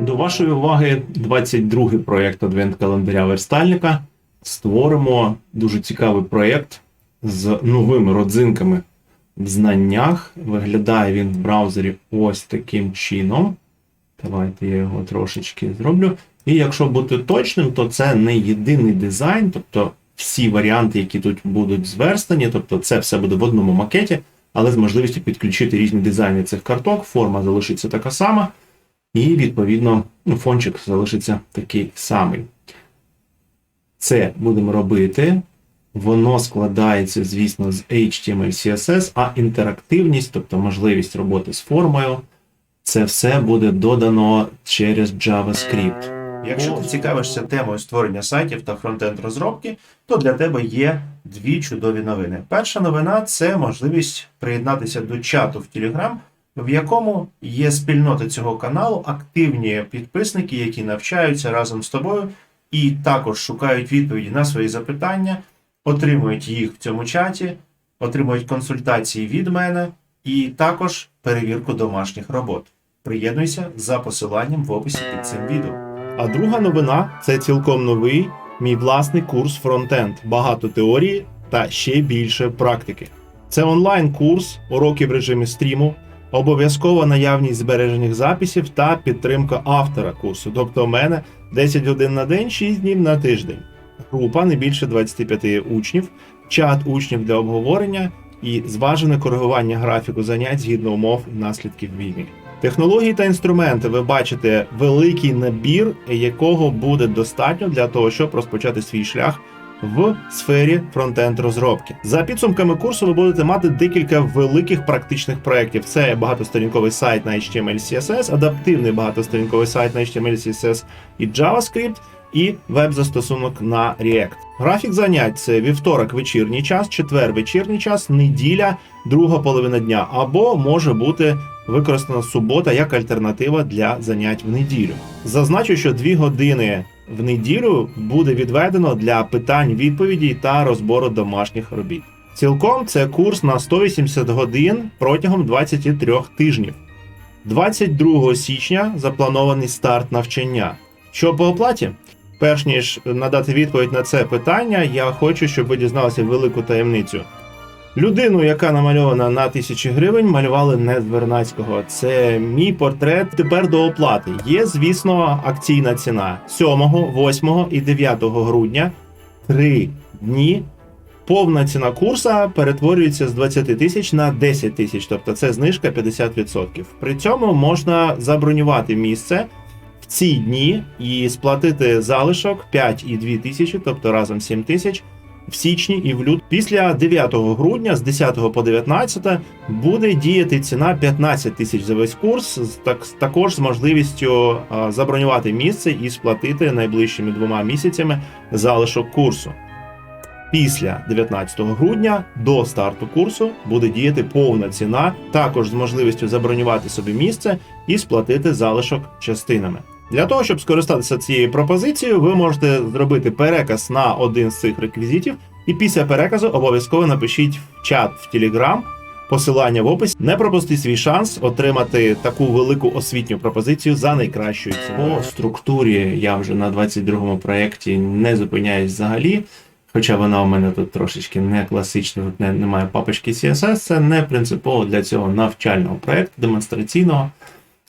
До вашої уваги 22-й проєкт адвент календаря верстальника. Створимо дуже цікавий проєкт з новими родзинками в знаннях. Виглядає він в браузері ось таким чином. Давайте я його трошечки зроблю. І якщо бути точним, то це не єдиний дизайн, тобто всі варіанти, які тут будуть зверстані, тобто це все буде в одному макеті, але з можливістю підключити різні дизайни цих карток, форма залишиться така сама. І, відповідно, ну, фончик залишиться такий самий. Це будемо робити. Воно складається, звісно, з HTML, CSS, а інтерактивність, тобто можливість роботи з формою, це все буде додано через JavaScript. Якщо ти цікавишся темою створення сайтів та фронтенд розробки, то для тебе є дві чудові новини. Перша новина це можливість приєднатися до чату в Telegram, в якому є спільнота цього каналу, активні підписники, які навчаються разом з тобою і також шукають відповіді на свої запитання, отримують їх в цьому чаті, отримують консультації від мене і також перевірку домашніх робот. Приєднуйся за посиланням в описі під цим відео. А друга новина це цілком новий мій власний курс фронтенд. Багато теорії та ще більше практики. Це онлайн-курс, уроки в режимі стріму, обов'язкова наявність збережених записів та підтримка автора курсу. Тобто, у мене 10 годин на день, 6 днів на тиждень. Група не більше 25 учнів, чат учнів для обговорення і зважене коригування графіку занять згідно умов і наслідків війни. Технології та інструменти ви бачите великий набір, якого буде достатньо для того, щоб розпочати свій шлях в сфері фронтенд розробки. За підсумками курсу ви будете мати декілька великих практичних проєктів. Це багатосторінковий сайт на HTML CSS, адаптивний багатосторінковий сайт на HTML CSS і JavaScript, і веб-застосунок на React. Графік занять це вівторок вечірній час, четвер вечірній час, неділя, друга половина дня, або може бути використана субота як альтернатива для занять в неділю. Зазначу, що дві години в неділю буде відведено для питань, відповідей та розбору домашніх робіт. Цілком це курс на 180 годин протягом 23 тижнів. 22 січня запланований старт навчання. Що по оплаті? Перш ніж надати відповідь на це питання, я хочу, щоб ви дізналися велику таємницю. Людину, яка намальована на тисячі гривень, малювали не з Вернацького. Це мій портрет тепер до оплати. Є, звісно, акційна ціна 7, 8 і 9 грудня. Три дні. Повна ціна курса перетворюється з 20 тисяч на 10 тисяч, тобто це знижка 50%. При цьому можна забронювати місце в ці дні і сплатити залишок 5,2 тисячі, тобто разом 7 тисяч в січні і в лют. Після 9 грудня з 10 по 19 буде діяти ціна 15 тисяч за весь курс, так, також з можливістю забронювати місце і сплатити найближчими двома місяцями залишок курсу. Після 19 грудня до старту курсу буде діяти повна ціна, також з можливістю забронювати собі місце і сплатити залишок частинами. Для того, щоб скористатися цією пропозицією, ви можете зробити переказ на один з цих реквізитів, і після переказу обов'язково напишіть в чат в Telegram, посилання в описі. Не пропустіть свій шанс отримати таку велику освітню пропозицію за найкращою ціною. По структурі я вже на 22-му проєкті не зупиняюсь взагалі. Хоча вона у мене тут трошечки не класична, не, немає папочки CSS, це не принципово для цього навчального проєкту, демонстраційного.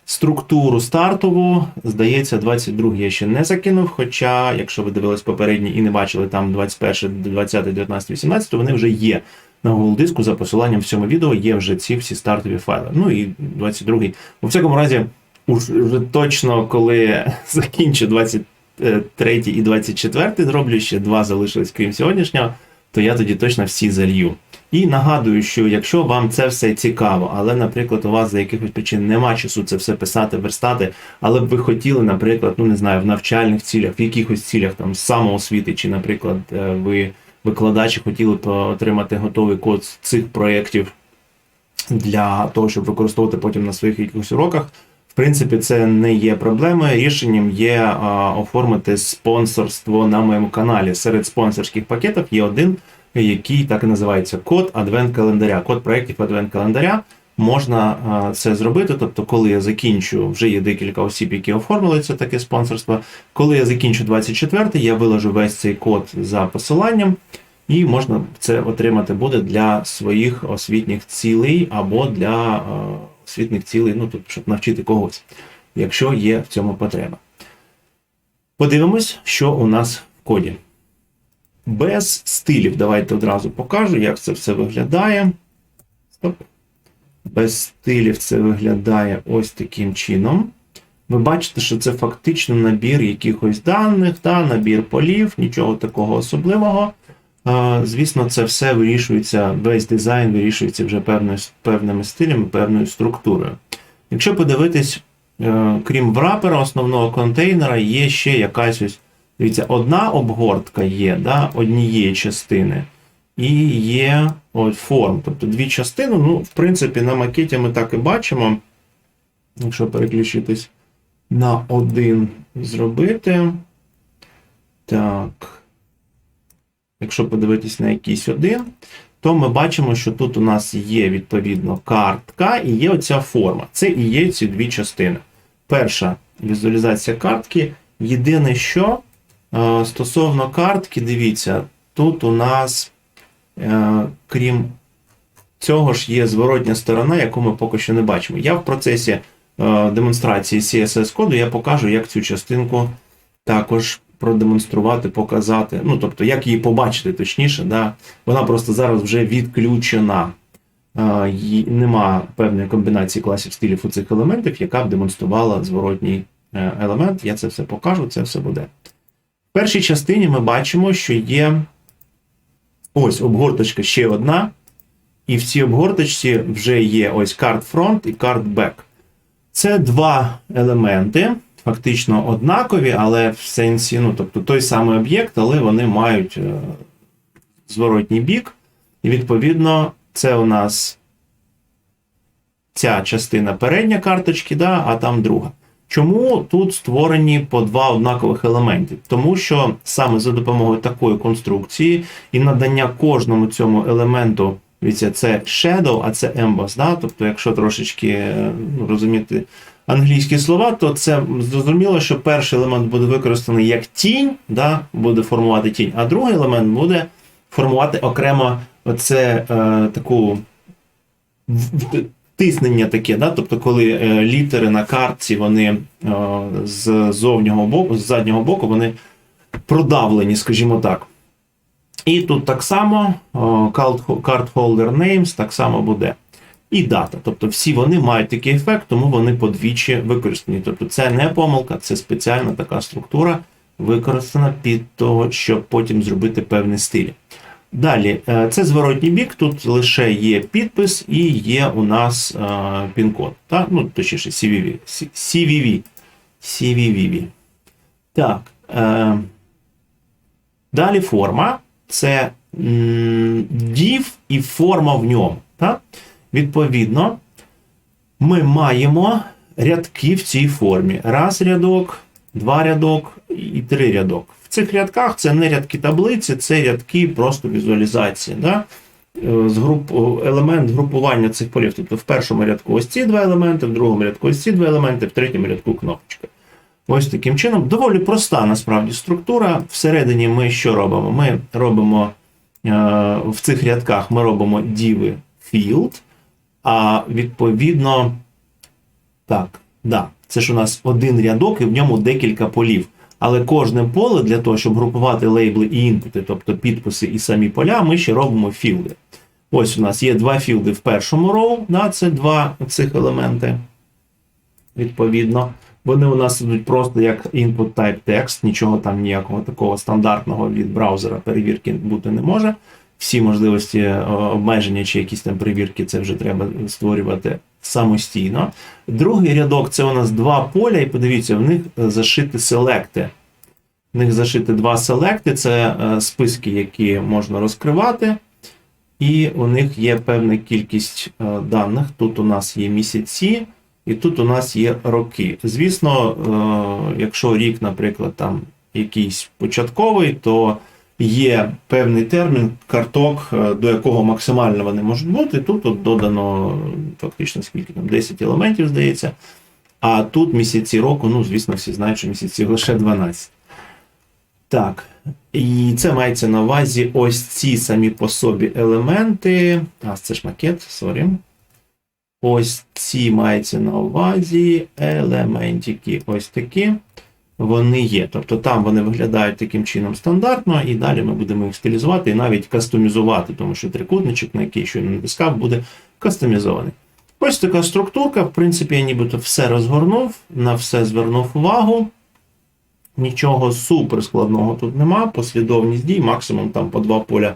Структуру стартову, здається, 22 я ще не закинув. Хоча, якщо ви дивились попередні і не бачили там 21, 20, 19, 18, то вони вже є на Google диску за посиланням в цьому відео. Є вже ці всі стартові файли. Ну і 22. У всякому разі, вже точно, коли закінчу 23 і 24, зроблю ще два залишились, крім сьогоднішнього. То я тоді точно всі залью. І нагадую, що якщо вам це все цікаво, але, наприклад, у вас за якихось причин нема часу це все писати, верстати, але б ви хотіли, наприклад, ну не знаю, в навчальних цілях, в якихось цілях там самоосвіти, чи, наприклад, е, ви викладачі хотіли б отримати готовий код з цих проєктів для того, щоб використовувати потім на своїх якихось уроках. В принципі, це не є проблемою. Рішенням є а, оформити спонсорство на моєму каналі. Серед спонсорських пакетів є один, який так і називається код адвент календаря. Код проєктів адвент календаря. Можна це зробити. Тобто, коли я закінчу, вже є декілька осіб, які оформили це таке спонсорство. Коли я закінчу 24, я виложу весь цей код за посиланням. І можна це отримати буде для своїх освітніх цілей або для е, освітніх цілей, ну тут, щоб навчити когось, якщо є в цьому потреба. Подивимось, що у нас в коді. Без стилів. Давайте одразу покажу, як це все виглядає. Стоп. Без стилів це виглядає ось таким чином. Ви бачите, що це фактично набір якихось даних, та, набір полів, нічого такого особливого. Звісно, це все вирішується, весь дизайн вирішується вже певною, певними стилями, певною структурою. Якщо подивитись, е, крім врапера, основного контейнера, є ще якась ось, дивіться, одна обгортка є да, однієї частини, і є от, форм. Тобто дві частини. Ну, в принципі, на макеті ми так і бачимо. Якщо переключитись на один зробити. Так. Якщо подивитись на якийсь один, то ми бачимо, що тут у нас є відповідно картка і є оця форма. Це і є ці дві частини. Перша візуалізація картки. Єдине, що е, стосовно картки, дивіться, тут у нас, е, крім цього ж, є зворотня сторона, яку ми поки що не бачимо. Я в процесі е, демонстрації CSS коду я покажу, як цю частинку також продемонструвати, показати. Ну, тобто, як її побачити, точніше, да? вона просто зараз вже відключена. Е, Нема певної комбінації класів стилів у цих елементів, яка б демонструвала зворотній е, елемент. Я це все покажу, це все буде. В першій частині ми бачимо, що є ось обгорточка ще одна. І в цій обгорточці вже є ось card front і card back. Це два елементи, фактично однакові, але в сенсі, ну, тобто той самий об'єкт, але вони мають е, зворотній бік. І відповідно, це у нас ця частина передня карточки, да, а там друга. Чому тут створені по два однакових елементи? Тому що саме за допомогою такої конструкції і надання кожному цьому елементу, це shadow, а це emboss. Да? Тобто, якщо трошечки е, ну, розуміти англійські слова, то це зрозуміло, що перший елемент буде використаний як тінь, да? буде формувати тінь, а другий елемент буде формувати окремо оце е, таку тиснення таке, да? тобто, коли е, літери на картці вони е, з зовнього боку, з заднього боку, вони продавлені, скажімо так. І тут так само card card holder names так само буде. І дата. Тобто всі вони мають такий ефект, тому вони подвічі використані. Тобто це не помилка, це спеціальна така структура, використана під того, щоб потім зробити певний стиль. Далі, е, це зворотній бік, тут лише є підпис і є у нас е, пін-код. Ну, точніше, CVV. CVV. CVV. Так. Е, далі форма. Це div і форма в ньому. Так? Відповідно, ми маємо рядки в цій формі. Раз рядок, два рядок і три рядок. В цих рядках це не рядки таблиці, це рядки просто візуалізації. Да? Е, З груп... Елемент групування цих полів. Тобто в першому рядку ось ці два елементи, в другому рядку ось ці два елементи, в третьому рядку кнопочка. Ось таким чином. Доволі проста насправді структура. Всередині ми що робимо? Ми робимо е, в цих рядках ми робимо div field, а відповідно, так, да, це ж у нас один рядок і в ньому декілька полів. Але кожне поле для того, щоб групувати лейбли і інпути, тобто підписи і самі поля, ми ще робимо філди. Ось у нас є два філди в першому роу, да, це два цих елементи. Відповідно, вони у нас ідуть просто як input type text, нічого там ніякого такого стандартного від браузера перевірки бути не може. Всі можливості е, обмеження чи якісь там перевірки, це вже треба створювати самостійно. Другий рядок це у нас два поля, і подивіться, в них е, зашити селекти. В них зашити два селекти, це е, списки, які можна розкривати. І у них є певна кількість даних. Тут у нас є місяці, і тут у нас є роки. Звісно, якщо рік, наприклад, там якийсь початковий, то є певний термін карток, е, до якого максимально вони можуть бути. Тут от додано фактично скільки там 10 елементів, здається. А тут місяці року, ну, звісно, всі знають, що місяців лише 12. Так. І це мається на увазі ось ці самі по собі елементи. А, це ж макет, сорі. Ось ці мається на увазі елементики ось такі. Вони є. Тобто там вони виглядають таким чином стандартно, і далі ми будемо їх стилізувати і навіть кастомізувати, тому що трикутничок, на який щойно натискав, буде кастомізований. Ось така структурка. В принципі, я нібито все розгорнув, на все звернув увагу. Нічого супер складного тут нема. Послідовність дій, максимум там по два поля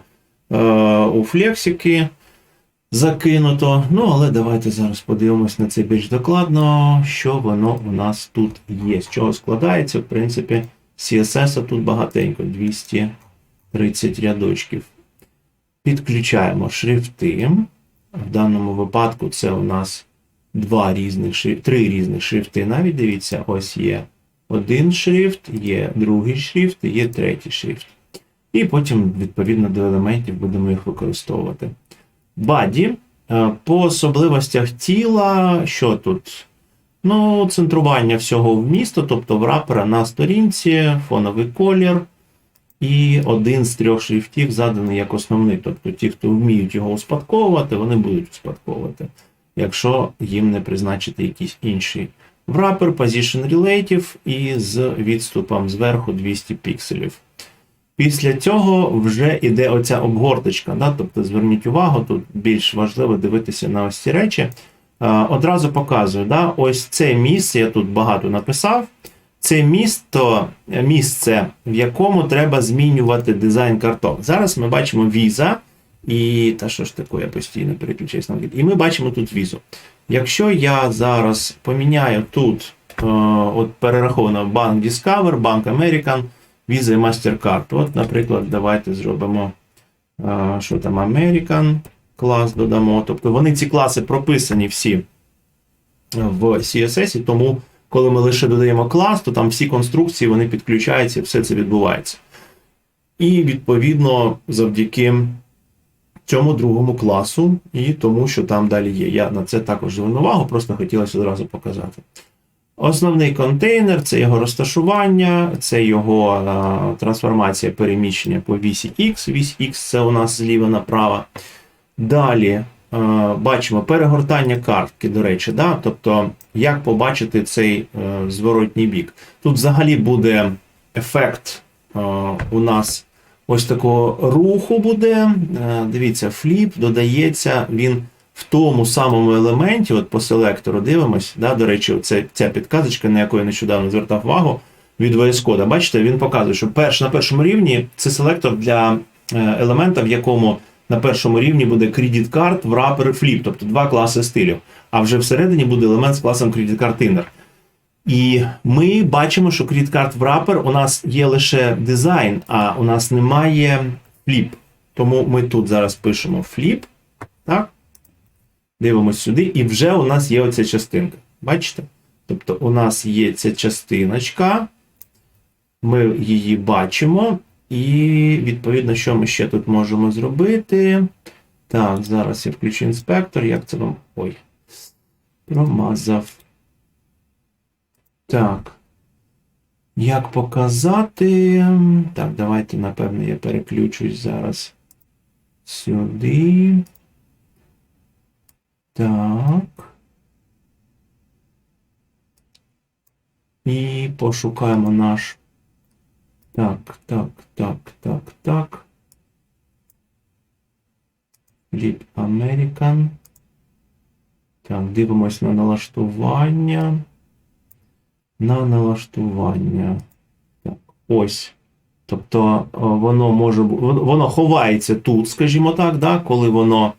е, у флексики закинуто. Ну, але давайте зараз подивимось на це більш докладно, що воно у нас тут є. З чого складається, в принципі, CSS тут багатенько, 230 рядочків. Підключаємо шрифти. В даному випадку це у нас два різних три різних шрифти. Навіть дивіться, ось є один шрифт, є другий шрифт, є третій шрифт. І потім, відповідно до елементів, будемо їх використовувати. Баді. е, По особливостях тіла, що тут? Ну, центрування всього в місто, тобто в рапера на сторінці, фоновий колір. І один з трьох шрифтів заданий як основний. Тобто ті, хто вміють його успадковувати, вони будуть успадковувати, якщо їм не призначити якийсь інший wrapper, position relative і з відступом зверху 200 пікселів. Після цього вже йде оця обгорточка. Да? Тобто зверніть увагу, тут більш важливо дивитися на ось ці речі. Е, Одразу показую, да? ось це місце, я тут багато написав. Це місто, місце, в якому треба змінювати дизайн карток. Зараз ми бачимо віза, і та що ж таке, я постійно переключаюсь на вид. І ми бачимо тут візу. Якщо я зараз поміняю тут, е, от перераховано банк Discover, банк American, Visa MasterCard. От, наприклад, давайте зробимо, що там, American клас додамо. Тобто вони ці класи прописані всі в CSS, тому, коли ми лише додаємо клас, то там всі конструкції вони підключаються, все це відбувається. І відповідно завдяки цьому другому класу, і тому, що там далі є. Я на це також зверну увагу, просто хотілося одразу показати. Основний контейнер це його розташування, це його е, трансформація переміщення по вісі X. Вісь X це у нас зліва направо. Далі е, бачимо перегортання картки, до речі, да? тобто, як побачити цей е, зворотній бік. Тут взагалі буде ефект е, у нас ось такого руху буде. Е, дивіться, фліп додається він в тому самому елементі, от по селектору дивимось. Да? До речі, це, ця підказочка, на яку я нещодавно звертав увагу від VS Code. Бачите, він показує, що перш, на першому рівні це селектор для е, елемента, в якому на першому рівні буде Credit Card, Wrapper, Flip, тобто два класи стилів. А вже всередині буде елемент з класом Credit Card Inner. І ми бачимо, що Credit Card Wrapper у нас є лише дизайн, а у нас немає Flip. Тому ми тут зараз пишемо Flip. Дивимось сюди, і вже у нас є оця частинка. Бачите? Тобто у нас є ця частиночка, ми її бачимо, і відповідно, що ми ще тут можемо зробити. Так, зараз я включу інспектор. Як це вам. Ой. Промазав. Так. Як показати? Так, давайте, напевно, я переключусь зараз сюди. Так. І пошукаємо наш. Так, так, так, так, так. Flip American. Так, дивимось на налаштування. На налаштування. Так, ось. Тобто воно може бу- воно- ховається тут, скажімо так, да, коли воно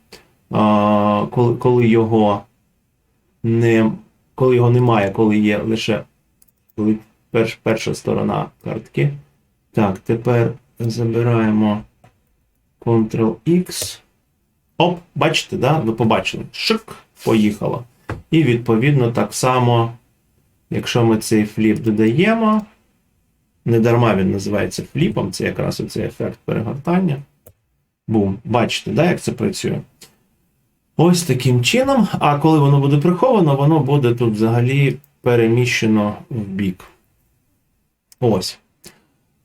коли, коли його не коли його немає, коли є лише коли перш, перша сторона картки. Так, тепер забираємо Ctrl-X. Оп, бачите, да? ви побачили. Шик, поїхало. І відповідно так само, якщо ми цей фліп додаємо, не дарма він називається фліпом, це якраз оцей ефект перегортання. Бум, бачите, да, як це працює? Ось таким чином. А коли воно буде приховано, воно буде тут взагалі переміщено в бік. Ось.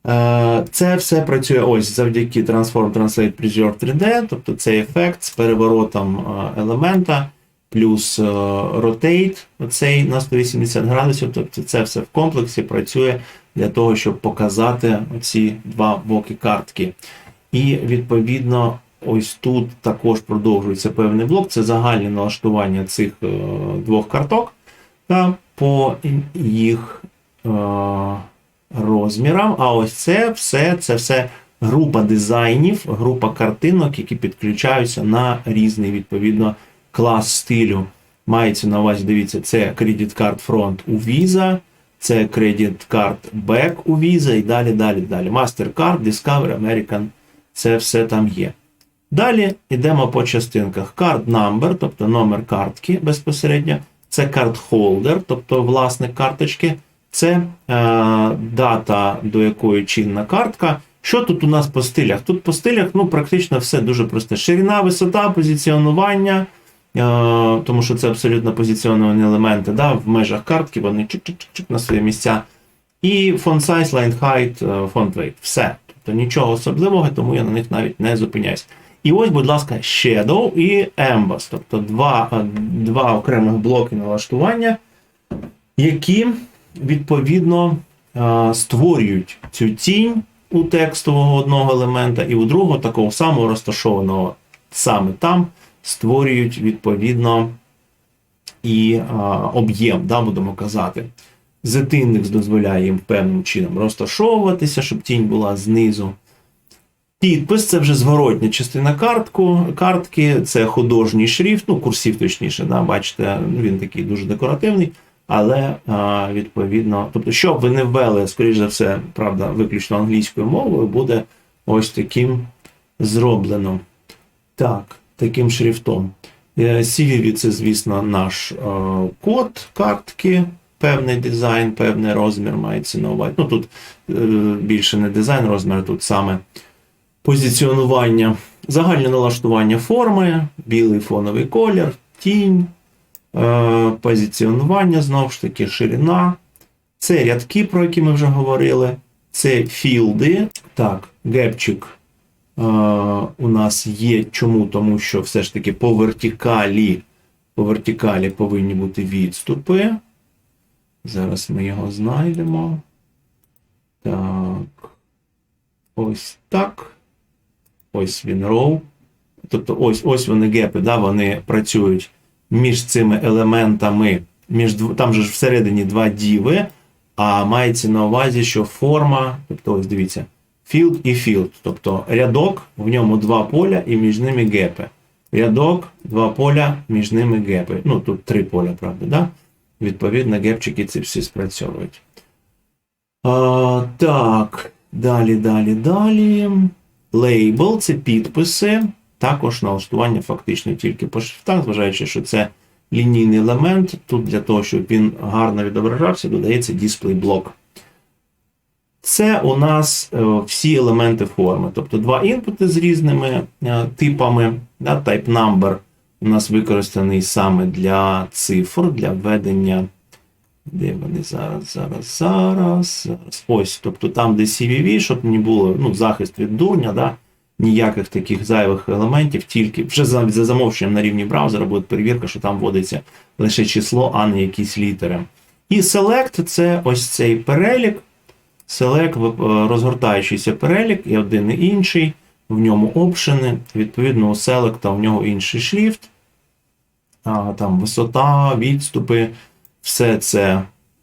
Е, Це все працює ось завдяки Transform Translate Preserve 3D, тобто цей ефект з переворотом е, елемента, плюс е, Rotate, оцей на 180 градусів. Тобто це все в комплексі працює для того, щоб показати ці два боки картки. І відповідно, ось тут також продовжується певний блок. Це загальне налаштування цих е, двох карток та по їх е, розмірам. А ось це все, це все група дизайнів, група картинок, які підключаються на різний відповідно клас стилю. Мається на увазі, дивіться, це Credit Card Front у Visa, це Credit Card Back у Visa і далі, далі, далі. MasterCard, Discover, American, це все там є. Далі йдемо по частинках. Card number, тобто номер картки безпосередньо. Це holder, тобто власник карточки. Це е, дата, до якої чинна картка. Що тут у нас по стилях? Тут по стилях ну, практично все дуже просте. Ширина, висота, позиціонування, е, тому що це абсолютно позиціоновані елементи. Да? В межах картки вони чик-чик-чик на свої місця. І font size, line height, е, font weight. Все. Тобто нічого особливого, тому я на них навіть не зупиняюсь. І ось, будь ласка, Shadow і Emboss, тобто два, е, два окремих блоки налаштування, які відповідно е, створюють цю тінь у текстового одного елемента, і у другого такого самого розташованого саме там створюють відповідно і е, об'єм, да, будемо казати. Z-індекс дозволяє їм певним чином розташовуватися, щоб тінь була знизу. Підпис це вже зворотня частина картку, картки, це художній шрифт, ну, курсів точніше, да, бачите, він такий дуже декоративний, але а, відповідно, тобто, щоб ви не ввели, скоріш за все, правда, виключно англійською мовою, буде ось таким зроблено. Так, таким шрифтом. Е, CVV це, звісно, наш е, код картки, певний дизайн, певний розмір мається на увазі. Ну тут е, більше не дизайн розмір, тут саме позиціонування, загальне налаштування форми, білий фоновий колір, тінь, е, позиціонування, знову ж таки, ширина. Це рядки, про які ми вже говорили. Це філди. Так, гепчик е, у нас є. Чому? Тому що все ж таки по вертикалі, по вертикалі повинні бути відступи. Зараз ми його знайдемо. Так. Ось так. Ось він row. Тобто ось ось вони гепи, да, вони працюють між цими елементами. Між, там же ж всередині два діви, а мається на увазі, що форма, тобто ось дивіться, field і field. Тобто рядок, в ньому два поля і між ними гепи. Рядок, два поля, між ними гепи. Ну, тут три поля, правда, да? Відповідно, гепчики ці всі спрацьовують. А, так, далі, далі, далі. Лейбл це підписи, також налаштування фактично тільки по шрифтах, зважаючи, що це лінійний елемент. Тут для того, щоб він гарно відображався, додається дисплей-блок. Це у нас е, всі елементи форми, тобто два інпути з різними е, типами. Type number у нас використаний саме для цифр, для введення. Де вони зараз, зараз, зараз. Ось, тобто там, де CVV, щоб не було ну, захист від дурня, да, ніяких таких зайвих елементів, тільки вже за, за замовченням на рівні браузера буде перевірка, що там вводиться лише число, а не якісь літери. І Select це ось цей перелік. Select е, розгортаючийся перелік, і один і інший, в ньому опшени. Відповідно, у Select в нього інший шрифт, а, там висота, відступи. Все це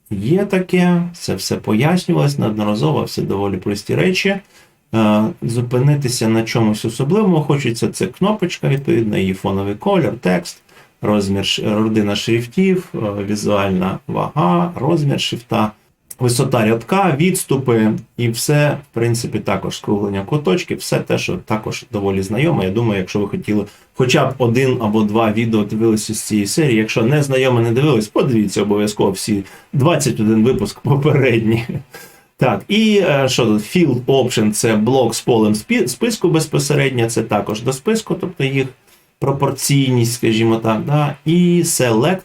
є таке, це все пояснювалось неодноразово, все доволі прості речі. Е, Зупинитися на чомусь особливому хочеться. Це кнопочка, відповідно, її фоновий колір, текст, розмір, родина шрифтів, е, візуальна вага, розмір шрифта, висота рядка, відступи і все, в принципі, також скруглення куточків, все те, що також доволі знайоме. Я думаю, якщо ви хотіли хоча б один або два відео дивилися з цієї серії. Якщо не знайоме не дивились, подивіться обов'язково всі 21 випуск попередні. Так, і е, що тут? Field Option це блок з полем списку безпосередньо, це також до списку, тобто їх пропорційність, скажімо так. Да? І Select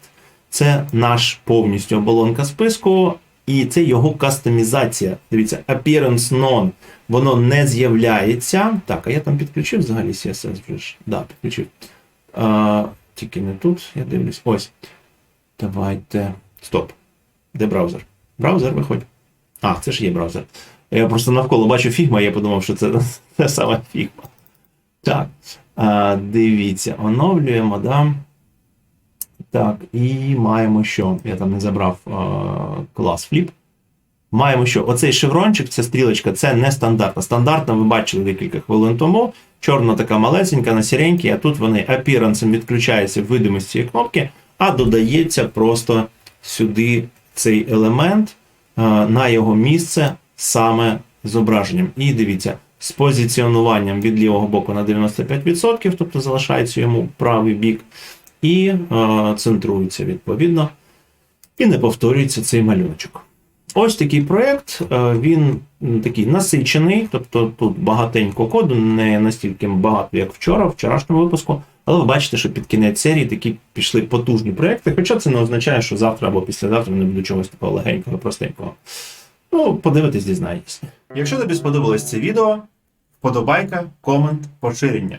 це наш повністю оболонка списку, і це його кастомізація. Дивіться, Appearance None. Воно не з'являється. Так, а я там підключив взагалі CSS вже ж. Да, підключив. А, тільки не тут, я дивлюсь. Ось. Давайте. Стоп. Де браузер? Браузер виходь. А, це ж є браузер. Я просто навколо бачу фігма, я подумав, що це те саме фігма. Так. А, дивіться, оновлюємо, да. Так, і маємо що? Я там не забрав а, клас Flip. Маємо що? Оцей шеврончик, ця стрілочка, це не стандартна. Стандартна ви бачили декілька хвилин тому. Чорна така малесенька на сіренькій, а тут вони апірансом відключаються в видимості цієї кнопки, а додається просто сюди цей елемент е, на його місце саме зображенням. І дивіться, з позиціонуванням від лівого боку на 95%, тобто залишається йому правий бік, і е, центрується відповідно, і не повторюється цей малюночок. Ось такий проєкт, е, він такий насичений, тобто тут багатенько коду, не настільки багато, як вчора, в вчорашньому випуску. Але ви бачите, що під кінець серії такі пішли потужні проєкти, хоча це не означає, що завтра або післязавтра не буде чогось такого легенького, простенького. Ну, подивитись, дізнаєтесь. Якщо тобі сподобалось це відео, вподобайка, комент, поширення.